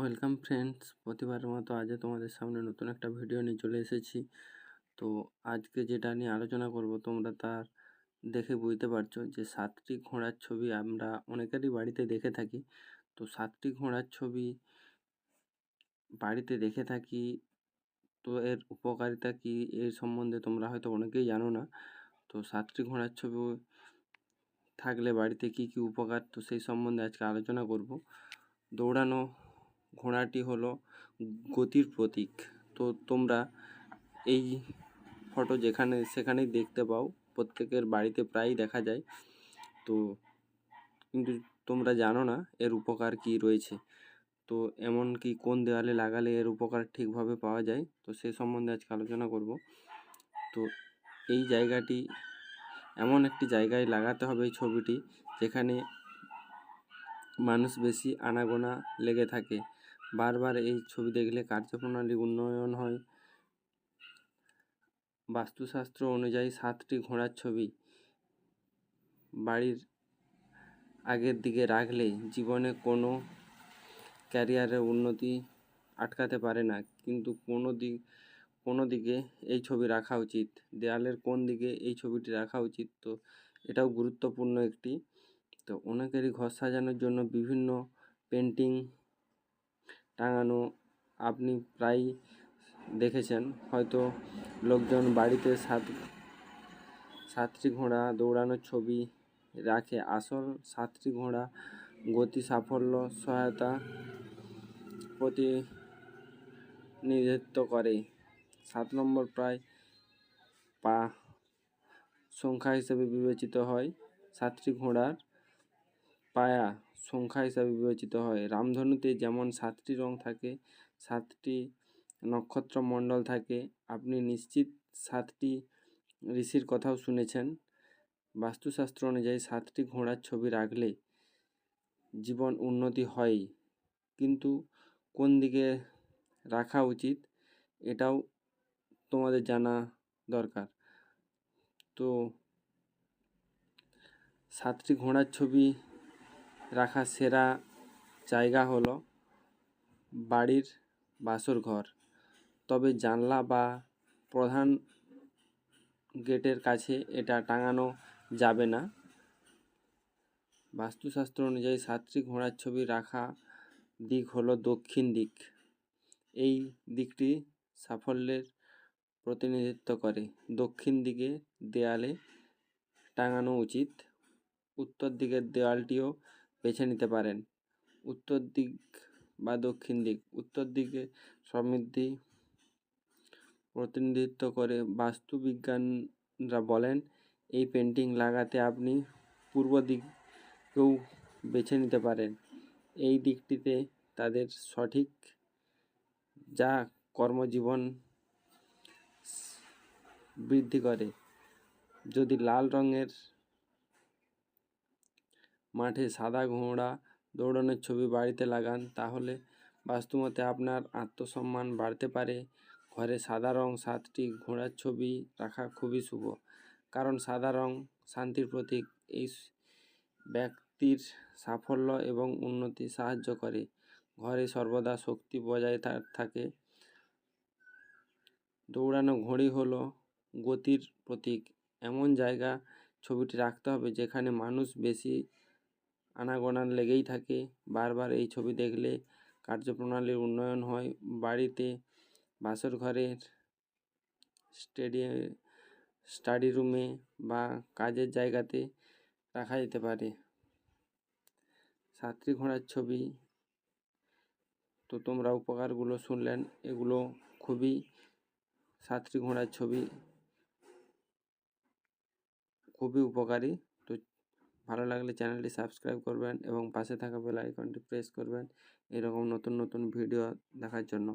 Welcome friends, প্রতিবারের মতো আজও তোমাদের সামনে নতুন একটা ভিডিও নিয়ে চলে এসেছি। তো আজকে যেটা নিয়ে আলোচনা করব, তোমরা তার দেখে বুঝতে পারছ যে সাতটি ঘোড়ার ছবি আমরা অনেকেরই বাড়িতে দেখে থাকি। তো সাতটি ঘোড়ার ছবি বাড়িতে দেখে থাকি, তো এর উপকারিতা কী এর সম্বন্ধে তোমরা হয়তো অনেকেই জানো না। তো সাতটি ঘোড়ার ছবি থাকলে বাড়িতে কী কী উপকার, তো সেই সম্বন্ধে আজকে আলোচনা করব। দৌড়ানো ঘোড়াটি হলো গতির প্রতীক। তো তোমরা এই ফটো যেখানে, সেখানেই দেখতে পাও। প্রত্যেকের বাড়িতে প্রায়ই দেখা যায়। তো কিন্তু তোমরা জানো না এর উপকার কী রয়েছে। তো এমন কি কোন দেওয়ালে লাগালে এর উপকার ঠিকভাবে পাওয়া যায়? তো সে সম্বন্ধে আজকে আলোচনা করব। তো এই জায়গাটি, এমন একটি জায়গায় লাগাতে হবে এই ছবিটি, যেখানে মানুষ বেশি আনাগোনা লেগে থাকে। বারবার এই ছবি দেখলে কার্যপ্রণালী উন্নয়ন হয়। বাস্তুশাস্ত্র অনুযায়ী সাতটি ঘোড়ার ছবি বাড়ির আগের দিকে রাখলে জীবনে কোনো ক্যারিয়ারের উন্নতি আটকাতে পারে না। কিন্তু কোনো দিক কোনো দিকে এই ছবি রাখা উচিত। দেয়ালের কোন দিকে এই ছবিটি রাখা উচিত তো এটাও গুরুত্বপূর্ণ একটি। তো অনেকেরই ঘর সাজানোর জন্য বিভিন্ন পেন্টিং টাঙানো আপনি প্রায়ই দেখেছেন। হয়তো লোকজন বাড়িতে সাত, সাতটি ঘোড়া দৌড়ানোর ছবি রাখে। আসল সাতটি ঘোড়া গতি, সাফল্য, সহায়তা প্রতিনিধিত্ব করে। সাত নম্বর প্রায় পা সংখ্যা হিসেবে বিবেচিত হয় সাতটি ঘোড়ার পায়া সংখ্যা হিসাবে বিবেচিত হয়। রামধনুতে যেমন সাতটি রং থাকে, সাতটি নক্ষত্রমণ্ডল থাকে, আপনি নিশ্চিত সাতটি ঋষির কথাও শুনেছেন। বাস্তুশাস্ত্র অনুযায়ী সাতটি ঘোড়ার ছবি রাখলে জীবন উন্নতি হয়। কিন্তু কোন দিকে রাখা উচিত, এটাও তোমাদের জানা দরকার। তো সাতটি ঘোড়ার ছবি রাখা সেরা জায়গা হলো বাড়ির বাসর ঘর। তবে জানলা বা প্রধান গেটের কাছে এটা টাঙানো যাবে না। বাস্তুশাস্ত্র অনুযায়ী সাতটি ঘোড়ার ছবি রাখা দিক হলো দক্ষিণ দিক। এই দিকটি সাফল্যের প্রতিনিধিত্ব করে। দক্ষিণ দিকে দেয়ালে টাঙানো উচিত। উত্তর দিকের দেওয়ালটিও বেছে নিতে পারেন। উত্তর দিক বা দক্ষিণ দিক। উত্তর দিকে সমৃদ্ধি প্রতিনিধিত্ব করে বাস্তুবিজ্ঞানরা বলেন, এই পেন্টিং লাগাতে আপনি পূর্ব দিককেও বেছে নিতে পারেন। এই দিকটিতে তাদের সঠিক যা কর্মজীবন বৃদ্ধি করে। যদি লাল রঙের মাঠে সাদা ঘোড়া দৌড়ানোর ছবি বাড়িতে লাগান, তাহলে বাস্তুমতে আপনার আত্মসম্মান বাড়তে পারে। ঘরে সাদা রং সাতটি ঘোড়ার ছবি রাখা খুবই শুভ। কারণ সাদা রং শান্তির প্রতীক, এই ব্যক্তির সাফল্য এবং উন্নতি সাহায্য করে। ঘরে সর্বদা শক্তি বজায় থাকে। দৌড়ানো ঘড়ি হলো গতির প্রতীক। এমন জায়গা ছবিটি রাখতে হবে যেখানে মানুষ বেশি আনাগোনা লেগেই থাকে। বারবার এই ছবি দেখলে কার্যপ্রণালীর উন্নয়ন হয়। বাড়িতে বাসর ঘরের স্টেডিয়াম স্টাডি রুমে বা কাজের জায়গাতে রাখা যেতে পারে। সাতটি ঘোড়ার ছবি তো তোমরা উপকারগুলো শুনলেন, এগুলো খুবই সাতটি ঘোড়ার ছবি, খুবই উপকারী। ভালো লাগলে চ্যানেলটি সাবস্ক্রাইব করবেন এবং পাশে থাকা বেল আইকনটি প্রেস করবেন। এরকম নতুন নতুন ভিডিও দেখার জন্য।